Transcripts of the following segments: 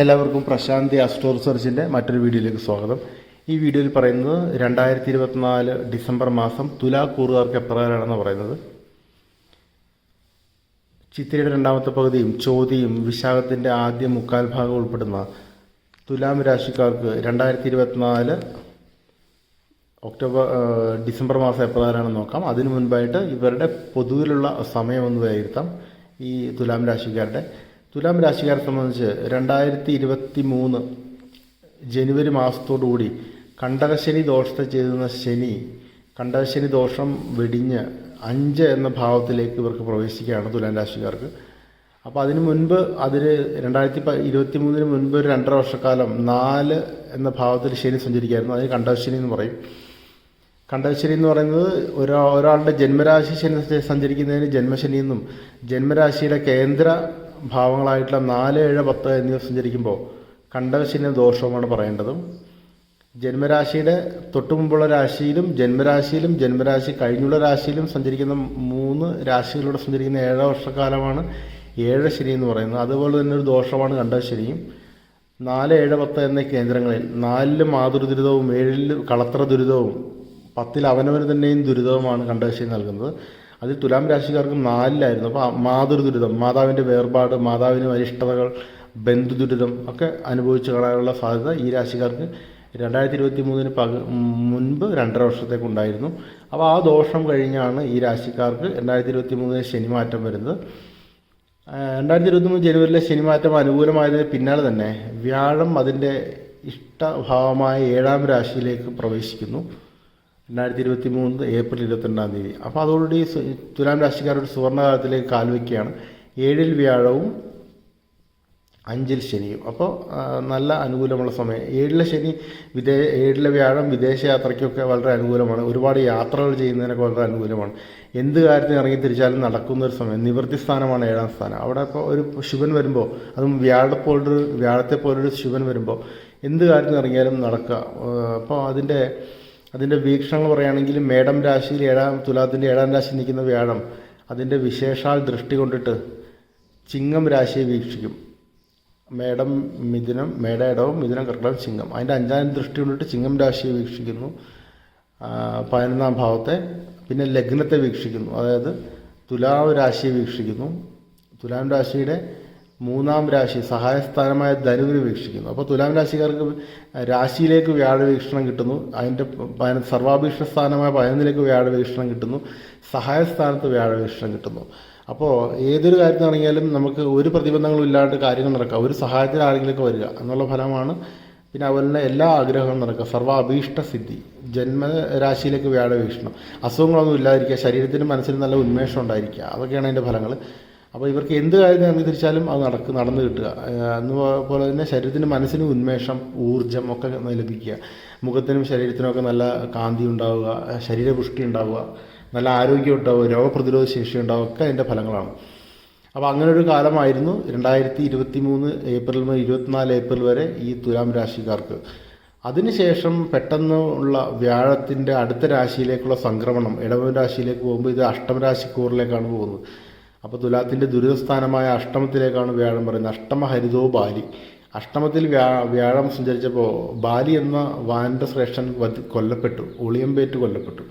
എല്ലാവർക്കും പ്രശാന്തി അസ്ട്രോ റിസർച്ചിന്റെ മറ്റൊരു വീഡിയോയിലേക്ക് സ്വാഗതം. ഈ വീഡിയോയിൽ പറയുന്നത് രണ്ടായിരത്തി ഇരുപത്തിനാല് ഡിസംബർ മാസം തുലാ കൂറുകാർക്ക് എപ്രകാരമാണെന്ന് പറയുന്നത്. ചിത്തിരയുടെ രണ്ടാമത്തെ പകുതിയും ചോതിയും വിശാഖത്തിന്റെ ആദ്യ മുക്കാൽ ഭാഗം ഉൾപ്പെടുന്ന തുലാം രാശിക്കാർക്ക് രണ്ടായിരത്തി ഇരുപത്തിനാല് ഒക്ടോബർ ഡിസംബർ മാസം എപ്രകാരമാണെന്ന് നോക്കാം. അതിനു മുൻപായിട്ട് ഇവരുടെ പൊതുവിലുള്ള സമയം ഒന്ന് വിലയിരുത്താം ഈ തുലാം രാശിക്കാരുടെ. തുലാം രാശിക്കാരെ സംബന്ധിച്ച് രണ്ടായിരത്തി ഇരുപത്തി മൂന്ന് ജനുവരി മാസത്തോടുകൂടി കണ്ടകശനി ദോഷത്തെ ചെയ്തുന്ന ശനി കണ്ടകശനി ദോഷം വെടിഞ്ഞ് അഞ്ച് എന്ന ഭാവത്തിലേക്ക് ഇവർക്ക് പ്രവേശിക്കുകയാണ് തുലാം രാശിക്കാർക്ക്. അപ്പോൾ അതിന് മുൻപ് അതിന് രണ്ടായിരത്തി ഇരുപത്തി മൂന്നിന് മുൻപ് ഒരു രണ്ടര വർഷക്കാലം നാല് എന്ന ഭാവത്തിൽ ശനി സഞ്ചരിക്കുകയായിരുന്നു അതിന് കണ്ടകശനി എന്ന് പറയും. കണ്ടകശനി എന്ന് പറയുന്നത് ഒരാ ഒരാളുടെ ജന്മരാശി ശനി സഞ്ചരിക്കുന്നതിന് ജന്മശനി എന്നും ജന്മരാശിയുടെ കേന്ദ്ര ഭാവങ്ങളായിട്ടുള്ള നാല് ഏഴ് പത്ത് എന്നിവ സഞ്ചരിക്കുമ്പോൾ കണ്ടകശനി ദോഷവുമാണ് പറയേണ്ടതും. ജന്മരാശിയുടെ തൊട്ടു മുമ്പുള്ള രാശിയിലും ജന്മരാശിയിലും ജന്മരാശി കഴിഞ്ഞുള്ള രാശിയിലും സഞ്ചരിക്കുന്ന മൂന്ന് രാശികളിലൂടെ സഞ്ചരിക്കുന്ന ഏഴ് വർഷക്കാലമാണ് ഏഴ് ശനി എന്ന് പറയുന്നത്. അതുപോലെ തന്നെ ഒരു ദോഷമാണ് കണ്ടശനിയും നാല് ഏഴ് പത്ത് എന്നീ കേന്ദ്രങ്ങളിൽ നാലിൽ മാതൃദുരിതവും ഏഴിൽ കളത്ര ദുരിതവും പത്തിൽ അവനവന് തന്നെയും ദുരിതവുമാണ് കണ്ടശനി നൽകുന്നത്. അതിൽ തുലാം രാശിക്കാർക്ക് നാലിലായിരുന്നു. അപ്പോൾ മാതൃദുരിതം മാതാവിന്റെ വേർപാട് മാതാവിന് അരിഷ്ടതകൾ ബന്ധുദുരിതം ഒക്കെ അനുഭവിച്ചു കാണാനുള്ള സാധ്യത ഈ രാശിക്കാർക്ക് രണ്ടായിരത്തി ഇരുപത്തി മൂന്നിന് പക മുൻപ് രണ്ടര വർഷത്തേക്കുണ്ടായിരുന്നു അപ്പോൾ ആ ദോഷം കഴിഞ്ഞാണ് ഈ രാശിക്കാർക്ക് രണ്ടായിരത്തി ഇരുപത്തി മൂന്നിന് ശനിമാറ്റം വരുന്നത്. രണ്ടായിരത്തി ഇരുപത്തി മൂന്ന് ജനുവരിയിലെ ശനിമാറ്റം അനുകൂലമായതിന് പിന്നാലെ തന്നെ വ്യാഴം അതിന്റെ ഇഷ്ടഭാവമായ ഏഴാം രാശിയിലേക്ക് പ്രവേശിക്കുന്നു. രണ്ടായിരത്തി ഇരുപത്തി മൂന്ന് ഏപ്രിൽ ഇരുപത്തിരണ്ടാം തീയതി. അപ്പോൾ അതോടുകൂടി തുലാം രാശിക്കാരുടെ സുവർണകാലത്തിലേക്ക് കാൽവയ്ക്കുകയാണ് ഏഴിൽ വ്യാഴവും അഞ്ചിൽ ശനിയും. അപ്പോൾ നല്ല അനുകൂലമുള്ള സമയം. ഏഴിലെ ശനി വിദേ ഏഴിലെ വ്യാഴം വിദേശയാത്രയ്ക്കൊക്കെ വളരെ അനുകൂലമാണ്. ഒരുപാട് യാത്രകൾ ചെയ്യുന്നതിനൊക്കെ വളരെ അനുകൂലമാണ്. എന്ത് കാര്യത്തിന് ഇറങ്ങി തിരിച്ചാലും നടക്കുന്ന ഒരു സമയം. നിവൃത്തി സ്ഥാനമാണ് ഏഴാം സ്ഥാനം. അവിടെ ഇപ്പോൾ ഒരു ശുഭൻ വരുമ്പോൾ അതും വ്യാഴത്തെ പോലൊരു വ്യാഴത്തെ പോലൊരു ശുഭൻ വരുമ്പോൾ എന്ത് കാര്യത്തിന് ഇറങ്ങിയാലും നടക്കുക. അപ്പോൾ അതിന്റെ അതിന്റെ വീക്ഷണങ്ങൾ പറയുകയാണെങ്കിൽ മേടം രാശിയിൽ ഏഴാം തുലാത്തിന്റെ ഏഴാം രാശി നിൽക്കുന്ന വ്യാഴം അതിന്റെ വിശേഷാൽ ദൃഷ്ടി കൊണ്ടിട്ട് ചിങ്ങം രാശിയെ വീക്ഷിക്കും. മേടം മിഥുനം മേടയിടവും മിഥുനം കർക്കിടകം ചിങ്ങം. അതിന്റെ അഞ്ചാം ദൃഷ്ടി കൊണ്ടിട്ട് ചിങ്ങം രാശിയെ വീക്ഷിക്കുന്നു. പതിനൊന്നാം ഭാവത്തെ പിന്നെ ലഗ്നത്തെ വീക്ഷിക്കുന്നു. അതായത് തുലാം രാശിയെ വീക്ഷിക്കുന്നു. തുലാം രാശിയുടെ മൂന്നാം രാശി സഹായസ്ഥാനമായ ധനുവിനെ വീക്ഷിക്കുന്നു. അപ്പോൾ തുലാം രാശിക്കാർക്ക് രാശിയിലേക്ക് വ്യാഴവീക്ഷണം കിട്ടുന്നു. അതിന്റെ പതിന- സർവാഭീഷ്ട സ്ഥാനമായ പതിനൊന്നിലേക്ക് വ്യാഴവീക്ഷണം കിട്ടുന്നു. സഹായസ്ഥാനത്ത് വ്യാഴവീക്ഷണം കിട്ടുന്നു. അപ്പോൾ ഏതൊരു കാര്യത്തിനാണെങ്കിലും നമുക്ക് ഒരു പ്രതിബന്ധങ്ങളും ഇല്ലാണ്ട് കാര്യങ്ങൾ നടക്കുക ഒരു സഹായത്തിന് ആരെങ്കിലുമൊക്കെ വരിക എന്നുള്ള ഫലമാണ്. പിന്നെ അതുപോലെ തന്നെ എല്ലാ ആഗ്രഹങ്ങളും നടക്കുക. സർവ സിദ്ധി ജന്മരാശിയിലേക്ക് വ്യാഴവീക്ഷണം അസുഖങ്ങളൊന്നും ഇല്ലാതിരിക്കുക. ശരീരത്തിനും മനസ്സിനും നല്ല ഉന്മേഷം ഉണ്ടായിരിക്കുക. അതൊക്കെയാണ് അതിന്റെ ഫലങ്ങൾ അപ്പോൾ ഇവർക്ക് എന്ത് കാര്യം തിരിച്ചാലും അത് നടക്ക് നടന്നു കിട്ടുക. ഏഹ് എന്ന് പോലെ തന്നെ ശരീരത്തിന് മനസ്സിന് ഉന്മേഷം ഊർജം ഒക്കെ ലഭിക്കുക. മുഖത്തിനും ശരീരത്തിനും ഒക്കെ നല്ല കാന്തി ഉണ്ടാവുക ശരീരപുഷ്ടി ഉണ്ടാവുക നല്ല ആരോഗ്യം ഉണ്ടാവുക രോഗപ്രതിരോധ ശേഷി ഉണ്ടാവുക ഒക്കെ അതിന്റെ ഫലങ്ങളാണ്. അപ്പോൾ അങ്ങനെ ഒരു കാലമായിരുന്നു രണ്ടായിരത്തി ഇരുപത്തി മൂന്ന് ഏപ്രിൽ മുതൽ ഇരുപത്തിനാല് ഏപ്രിൽ വരെ ഈ തുലാം രാശിക്കാർക്ക്. അതിനുശേഷം പെട്ടെന്ന് ഉള്ള വ്യാഴത്തിന്റെ അടുത്ത രാശിയിലേക്കുള്ള സംക്രമണം ഇടവ രാശിയിലേക്ക് പോകുമ്പോൾ ഇത് അഷ്ടമരാശിക്കൂറിലേക്കാണ് പോകുന്നത്. അപ്പോൾ തുലാത്തിന്റെ ദുരിതസ്ഥാനമായ അഷ്ടമത്തിലേക്കാണ് വ്യാഴം പറയുന്നത്. അഷ്ടമ ഹരിതോ ബാലി. അഷ്ടമത്തിൽ വ്യാ വ്യാഴം സഞ്ചരിച്ചപ്പോൾ ബാലി എന്ന വാനന്റെ ശ്രേഷ്ഠൻ കൊല്ലപ്പെട്ടു. ഒളിയമ്പേറ്റ് കൊല്ലപ്പെട്ടു.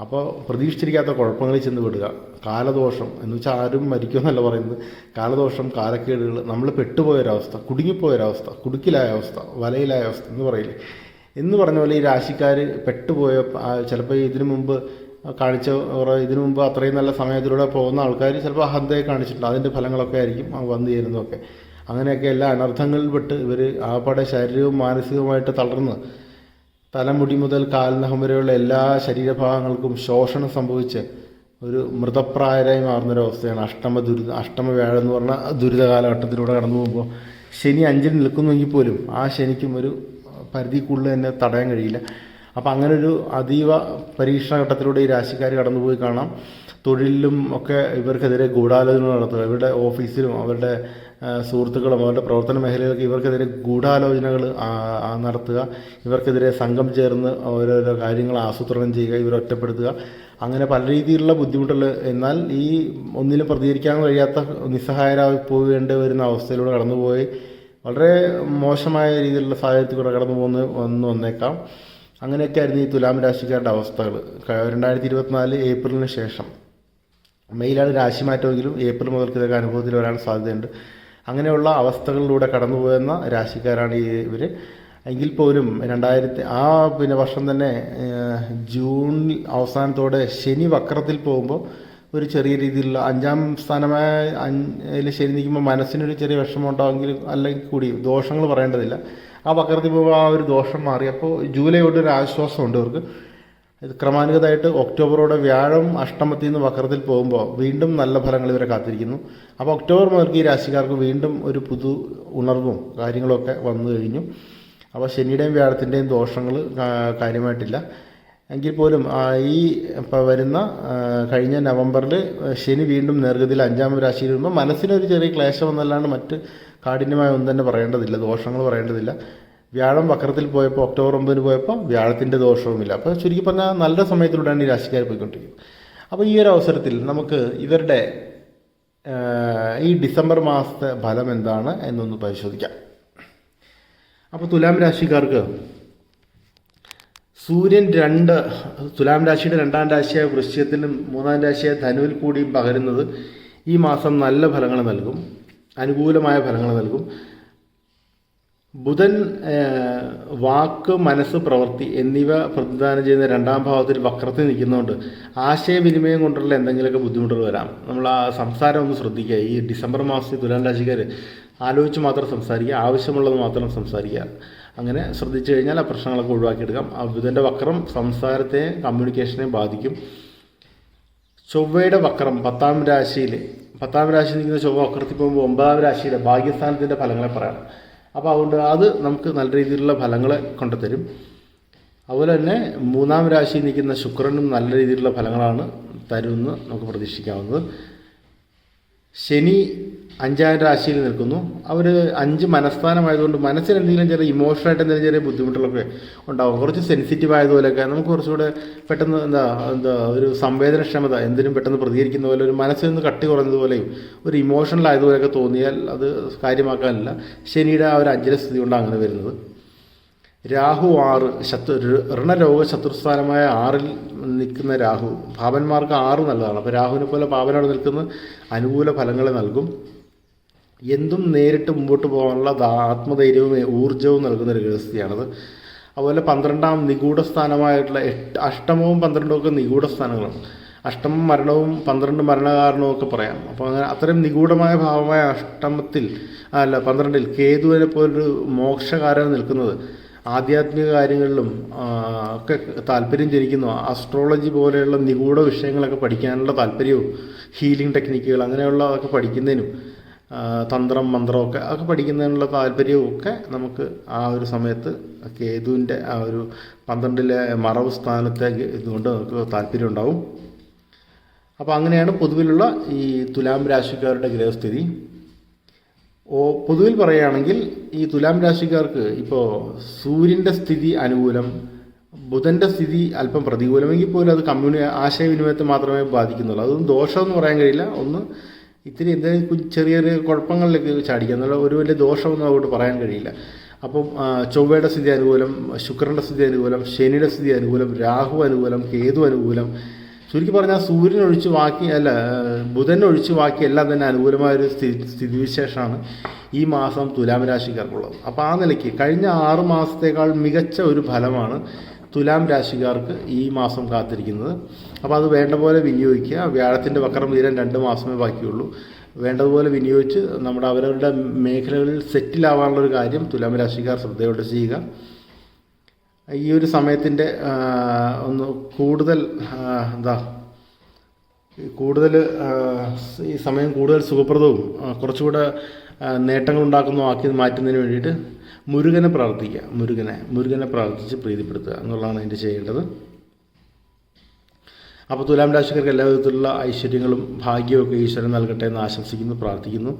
അപ്പോൾ പ്രതീക്ഷിച്ചിരിക്കാത്ത കുഴപ്പങ്ങളിൽ ചെന്ന് വിടുക കാലദോഷം. എന്ന് വെച്ചാൽ ആരും മരിക്കുമെന്നല്ല പറയുന്നത്. കാലദോഷം കാലക്കേടുകൾ നമ്മൾ പെട്ടുപോയൊരവസ്ഥ കുടുങ്ങിപ്പോയൊരവസ്ഥ കുടുക്കിലായ അവസ്ഥ വലയിലായ അവസ്ഥ എന്ന് പറയില്ലേ? എന്ന് പറഞ്ഞ പോലെ ഈ രാശിക്കാർ പെട്ടുപോയ ചിലപ്പോൾ ഇതിനു മുമ്പ് കാണിച്ച ഇതിനു മുമ്പ് അത്രയും നല്ല സമയത്തിലൂടെ പോകുന്ന ആൾക്കാർ ചിലപ്പോൾ അഹന്തയെ കാണിച്ചിട്ടുണ്ട് അതിന്റെ ഫലങ്ങളൊക്കെ ആയിരിക്കും വന്നു ചേരുന്നതൊക്കെ. അങ്ങനെയൊക്കെ എല്ലാ അനർത്ഥങ്ങളിൽ പെട്ട് ഇവർ ആപ്പാടെ ശാരീരികവും മാനസികവുമായിട്ട് തളർന്ന് തലമുടി മുതൽ കാൽനഖം വരെയുള്ള എല്ലാ ശരീരഭാഗങ്ങൾക്കും ശോഷണം സംഭവിച്ച് ഒരു മൃതപ്രായരായി മാറുന്നൊരവസ്ഥയാണ് അഷ്ടമ ദുരിത അഷ്ടമ വ്യാഴം എന്ന് പറഞ്ഞ ദുരിത കാലഘട്ടത്തിലൂടെ കടന്നു പോകുമ്പോൾ ശനി അഞ്ചിൽ നിൽക്കുന്നെങ്കിൽ പോലും ആ ശനിക്കും ഒരു പരിധിക്കുള്ളിൽ തന്നെ തടയാൻ കഴിയില്ല. അപ്പോൾ അങ്ങനെ ഒരു അതീവ പരീക്ഷണ ഘട്ടത്തിലൂടെ ഈ രാശിക്കാർ കടന്നുപോയി കാണാം. തൊഴിലിലും ഒക്കെ ഇവർക്കെതിരെ ഗൂഢാലോചന നടത്തുക. ഇവരുടെ ഓഫീസിലും അവരുടെ സുഹൃത്തുക്കളും അവരുടെ പ്രവർത്തന മേഖലയിലൊക്കെ ഇവർക്കെതിരെ ഗൂഢാലോചനകൾ നടത്തുക. ഇവർക്കെതിരെ സംഘം ചേർന്ന് ഓരോരോ കാര്യങ്ങൾ ആസൂത്രണം ചെയ്യുക ഇവരെ ഒറ്റപ്പെടുത്തുക. അങ്ങനെ പല രീതിയിലുള്ള ബുദ്ധിമുട്ടുകൾ. എന്നാൽ ഈ ഒന്നിനും പ്രതികരിക്കാൻ കഴിയാത്ത നിസ്സഹായരായി പോകേണ്ടി വരുന്ന അവസ്ഥയിലൂടെ കടന്നുപോയി വളരെ മോശമായ രീതിയിലുള്ള സാഹചര്യത്തിൽ കൂടെ കടന്നു പോകുന്ന വന്ന് വന്നേക്കാം. അങ്ങനെയൊക്കെ ആയിരുന്നു ഈ തുലാം രാശിക്കാരുടെ അവസ്ഥകൾ. രണ്ടായിരത്തി ഇരുപത്തിനാല് ഏപ്രിലിന് ശേഷം. മെയിലാണ് രാശി മാറ്റമെങ്കിലും ഏപ്രിൽ മുതൽക്ക് ഇതൊക്കെ അനുഭവത്തിൽ വരാൻ സാധ്യതയുണ്ട്. അങ്ങനെയുള്ള അവസ്ഥകളിലൂടെ കടന്നുപോകുന്ന രാശിക്കാരാണ് ഈ ഇവർ എങ്കിൽ പോലും രണ്ടായിരത്തി ആ പിന്നെ വർഷം തന്നെ ജൂൺ അവസാനത്തോടെ ശനി വക്രത്തിൽ പോകുമ്പോൾ ഒരു ചെറിയ രീതിയിലുള്ള അഞ്ചാം സ്ഥാനമായ അതിൽ ശനി നിൽക്കുമ്പോൾ മനസ്സിനൊരു ചെറിയ വിഷമം ഉണ്ടാവുമെങ്കിലും അല്ലെങ്കിൽ കൂടി ദോഷങ്ങൾ പറയേണ്ടതില്ല. ആ വക്രത്തിൽ പോകുമ്പോൾ ആ ഒരു ദോഷം മാറി. അപ്പോൾ ജൂലൈ തൊട്ട് ഒരു ആശ്വാസമുണ്ട് അവർക്ക് ഇത് ക്രമാനുഗതമായിട്ട് ഒക്ടോബറോടെ വ്യാഴം അഷ്ടമത്തിൽ നിന്ന് വക്രത്തിൽ പോകുമ്പോൾ വീണ്ടും നല്ല ഫലങ്ങൾ ഇവരെ കാത്തിരിക്കുന്നു. അപ്പോൾ ഒക്ടോബർ മുതൽക്ക് ഈ രാശിക്കാർക്ക് വീണ്ടും ഒരു പുതു ഉണർവും കാര്യങ്ങളൊക്കെ വന്നു കഴിഞ്ഞു. അപ്പോൾ ശനിയുടെയും വ്യാഴത്തിന്റെയും ദോഷങ്ങൾ കാര്യമായിട്ടില്ല. എങ്കിൽ പോലും ഈ ഇപ്പോൾ വരുന്ന കഴിഞ്ഞ നവംബറിൽ ശനി വീണ്ടും നേർഗതിയിൽ അഞ്ചാം രാശിയിൽ വരുമ്പോൾ മനസ്സിനൊരു ചെറിയ ക്ലേശം എന്നല്ലാണ്ട് മറ്റ് കാഠിന്യമായ ഒന്നും തന്നെ പറയേണ്ടതില്ല ദോഷങ്ങൾ പറയേണ്ടതില്ല. വ്യാഴം വക്രത്തിൽ പോയപ്പോൾ ഒക്ടോബർ ഒമ്പതിന് പോയപ്പോൾ വ്യാഴത്തിന്റെ ദോഷവുമില്ല. അപ്പോൾ ചുരുക്കി പറഞ്ഞാൽ നല്ല സമയത്തിലൂടെയാണ് ഈ രാശിക്കാർ പോയിക്കൊണ്ടിരിക്കുന്നത്. അപ്പോൾ ഈ ഒരു അവസരത്തിൽ നമുക്ക് ഇവരുടെ ഈ ഡിസംബർ മാസത്തെ ഫലം എന്താണ് എന്നൊന്ന് പരിശോധിക്കാം. അപ്പോൾ തുലാം രാശിക്കാർക്ക് സൂര്യൻ രണ്ട് തുലാം രാശിയുടെ രണ്ടാം രാശിയായ വൃശ്ചികത്തിലും മൂന്നാം രാശിയായ ധനുവിൽ കൂടിയും പകരുന്നത് ഈ മാസം നല്ല ഫലങ്ങൾ നൽകും അനുകൂലമായ ഫലങ്ങൾ നൽകും. ബുധൻ വാക്ക് മനസ്സ് പ്രവൃത്തി എന്നിവ പ്രതിദാനം ചെയ്യുന്ന രണ്ടാം ഭാവത്തിൽ വക്രത്തിൽ നിൽക്കുന്നതുകൊണ്ട് ആശയവിനിമയം കൊണ്ടുള്ള എന്തെങ്കിലുമൊക്കെ ബുദ്ധിമുട്ടുകൾ വരാം. നമ്മൾ ആ സംസാരം ഒന്ന് ശ്രദ്ധിക്കുക. ഈ ഡിസംബർ മാസത്തിൽ തുലാം രാശിക്കാർ ആലോചിച്ച് മാത്രം സംസാരിക്കുക. ആവശ്യമുള്ളത് മാത്രം സംസാരിക്കുക. അങ്ങനെ ശ്രദ്ധിച്ചു കഴിഞ്ഞാൽ ആ പ്രശ്നങ്ങളൊക്കെ ഒഴിവാക്കിയെടുക്കാം. ബുധന്റെ വക്രം സംസാരത്തെയും കമ്മ്യൂണിക്കേഷനെയും ബാധിക്കും. ചൊവ്വയുടെ വക്രം പത്താം രാശിയിൽ പത്താം രാശി നിൽക്കുന്ന ചൊവ്വ വക്രത്തിൽ പോകുമ്പോൾ ഒമ്പതാം രാശിയിലെ ഭാഗ്യസ്ഥാനത്തിന്റെ ഫലങ്ങളെ പറയണം. അപ്പോൾ അതുകൊണ്ട് അത് നമുക്ക് നല്ല രീതിയിലുള്ള ഫലങ്ങളെ കൊണ്ടുതരും. അതുപോലെ തന്നെ മൂന്നാം രാശിയിൽ നിൽക്കുന്ന ശുക്രനും നല്ല രീതിയിലുള്ള ഫലങ്ങളാണ് തരുമെന്ന് നമുക്ക് പ്രതീക്ഷിക്കാവുന്നത്. ശനി അഞ്ചാം രാശിയിൽ നിൽക്കുന്നു. അവർ അഞ്ച് മനസ്ഥാനമായതുകൊണ്ട് മനസ്സിന് എന്തെങ്കിലും ചെറിയ ഇമോഷണലായിട്ട് എന്തെങ്കിലും ചെറിയ ബുദ്ധിമുട്ടുകളൊക്കെ ഉണ്ടാകും കുറച്ച് സെൻസിറ്റീവ് ആയതുപോലെയൊക്കെ നമുക്ക് കുറച്ചുകൂടെ പെട്ടെന്ന് എന്താ എന്താ ഒരു സംവേദനക്ഷമത എന്തിനും പെട്ടെന്ന് പ്രതികരിക്കുന്ന പോലെ ഒരു മനസ്സിൽ നിന്ന് കട്ടി കുറഞ്ഞതുപോലെയും ഒരു ഇമോഷണൽ ആയതുപോലെയൊക്കെ തോന്നിയാൽ അത് കാര്യമാക്കാനില്ല. ശനിയുടെ ആ ഒരു അഞ്ചര സ്ഥിതി കൊണ്ടാണ് അങ്ങനെ വരുന്നത്. രാഹു ആറ് ശത്രു ഋണരോഗ ശത്രുസ്ഥാനമായ ആറിൽ നിൽക്കുന്ന രാഹു പാപന്മാർക്ക് ആറ് നല്ലതാണ്. അപ്പോൾ രാഹുവിനെ പോലെ പാപനോട് നിൽക്കുന്ന അനുകൂല ഫലങ്ങളെ നൽകും. എന്തും നേരിട്ട് മുമ്പോട്ട് പോകാനുള്ള ആത്മധൈര്യവും ഊർജവും നൽകുന്ന ഒരു വ്യവസ്ഥയാണത്. അതുപോലെ പന്ത്രണ്ടാം നിഗൂഢ സ്ഥാനമായിട്ടുള്ള എട്ട് അഷ്ടമവും പന്ത്രണ്ടും ഒക്കെ നിഗൂഢ സ്ഥാനങ്ങളാണ്. അഷ്ടമം മരണവും പന്ത്രണ്ട് മരണകാരണവും ഒക്കെ പറയാം. അപ്പോൾ അങ്ങനെ അത്രയും നിഗൂഢമായ ഭാവമായ അഷ്ടമത്തിൽ അല്ല പന്ത്രണ്ടിൽ കേതുവിനെ പോലൊരു മോക്ഷകാരൻ നിൽക്കുന്നത് ആധ്യാത്മിക കാര്യങ്ങളിലും ഒക്കെ താല്പര്യം ജനിക്കുന്നു. ആസ്ട്രോളജി പോലെയുള്ള നിഗൂഢ വിഷയങ്ങളൊക്കെ പഠിക്കാനുള്ള താല്പര്യവും ഹീലിംഗ് ടെക്നിക്കുകൾ അങ്ങനെയുള്ളതൊക്കെ പഠിക്കുന്നതിനും തന്ത്രം മന്ത്രമൊക്കെ ഒക്കെ പഠിക്കുന്നതിനുള്ള താല്പര്യവും ഒക്കെ നമുക്ക് ആ ഒരു സമയത്ത് കേതുവിന്റെ ആ ഒരു പന്ത്രണ്ടിലെ മറവ് സ്ഥാനത്തേക്ക് ഇതുകൊണ്ട് നമുക്ക് താല്പര്യം ഉണ്ടാവും. അപ്പോൾ അങ്ങനെയാണ് പൊതുവിലുള്ള ഈ തുലാം രാശിക്കാരുടെ ഗ്രഹസ്ഥിതി. ഓ പൊതുവിൽ പറയുകയാണെങ്കിൽ ഈ തുലാം രാശിക്കാർക്ക് ഇപ്പോൾ സൂര്യന്റെ സ്ഥിതി അനുകൂലം ബുധന്റെ സ്ഥിതി അല്പം പ്രതികൂലമെങ്കിൽ പോലും അത് കമ്മ്യൂണി ആശയവിനിമയത്തെ മാത്രമേ ബാധിക്കുന്നുള്ളൂ. അതൊന്നും ദോഷമെന്ന് പറയാൻ കഴിയില്ല. ഒന്ന് ഇത്തിരി എന്തെങ്കിലും ചെറിയ ചെറിയ കുഴപ്പങ്ങളിലേക്ക് ചാടിക്കുക. എന്നുള്ള ഒരു വലിയ ദോഷമൊന്നും അതുകൊണ്ട് പറയാൻ കഴിയില്ല. അപ്പം ചൊവ്വയുടെ സ്ഥിതി അനുകൂലം ശുക്രന്റെ സ്ഥിതി അനുകൂലം ശനിയുടെ സ്ഥിതി അനുകൂലം രാഹു അനുകൂലം കേതു അനുകൂലം. ചുരുക്കി പറഞ്ഞാൽ സൂര്യൻ ഒഴിച്ച് ബാക്കി അല്ല ബുധൻ ഒഴിച്ച് ബാക്കി എല്ലാം തന്നെ അനുകൂലമായൊരു സ്ഥിതി സ്ഥിതിവിശേഷമാണ് ഈ മാസം തുലാം രാശിക്കാർക്കുള്ളത്. അപ്പോൾ ആ നിലയ്ക്ക് കഴിഞ്ഞ ആറ് മാസത്തേക്കാൾ മികച്ച ഒരു ഫലമാണ് തുലാം രാശിക്കാർക്ക് ഈ മാസം കാത്തിരിക്കുന്നത്. അപ്പോൾ അത് വേണ്ട പോലെ വിനിയോഗിക്കുക. വ്യാഴത്തിന്റെ വക്രം തീരാൻ രണ്ട് മാസമേ ബാക്കിയുള്ളൂ. വേണ്ടതുപോലെ വിനിയോഗിച്ച് നമ്മുടെ അവരവരുടെ മേഖലകളിൽ സെറ്റിലാവാനുള്ള ഒരു കാര്യം തുലാം രാശിക്കാർ ശ്രദ്ധയോടെ ചെയ്യുക. ഈ ഒരു സമയത്തിന്റെ ഒന്ന് കൂടുതൽ എന്താ കൂടുതൽ ഈ സമയം കൂടുതൽ സുഖപ്രദവും കുറച്ചുകൂടെ നേട്ടങ്ങൾ ഉണ്ടാക്കുന്നു ആക്കി മാറ്റുന്നതിന് വേണ്ടിയിട്ട് മുരുകനെ പ്രാർത്ഥിക്കുക. മുരുകനെ മുരുകനെ പ്രാർത്ഥിച്ച് പ്രീതിപ്പെടുത്തുക എന്നുള്ളതാണ് അതിന്റെ ചെയ്യേണ്ടത്. അപ്പോൾ തുലാം രാശിക്കാർക്ക് എല്ലാ വിധത്തിലുള്ള ഐശ്വര്യങ്ങളും ഭാഗ്യമൊക്കെ ഈശ്വരൻ നൽകട്ടെ എന്ന് ആശംസിക്കുന്നു പ്രാർത്ഥിക്കുന്നു.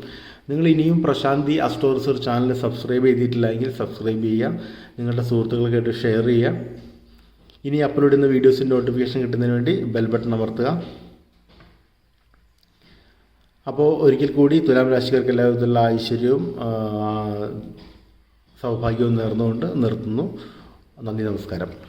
നിങ്ങൾ ഇനിയും Prashanti astro research channel subscribe ചെയ്തിട്ടില്ല എങ്കിൽ സബ്സ്ക്രൈബ് ചെയ്യുക. നിങ്ങളുടെ സുഹൃത്തുക്കൾക്കായിട്ട് ഷെയർ ചെയ്യുക. ഇനി അപ്ലോഡ് ചെയ്യുന്ന വീഡിയോസിന്റെ നോട്ടിഫിക്കേഷൻ കിട്ടുന്നതിന് വേണ്ടി ബെൽ ബട്ടൺ അമർത്തുക. അപ്പോൾ ഒരിക്കൽ കൂടി തുലാം രാശിക്കാർക്ക് എല്ലാ വിധത്തിലുള്ള ഐശ്വര്യവും സൗഭാഗ്യവും നേർന്നുകൊണ്ട് നിർത്തുന്നു. നന്ദി നമസ്കാരം.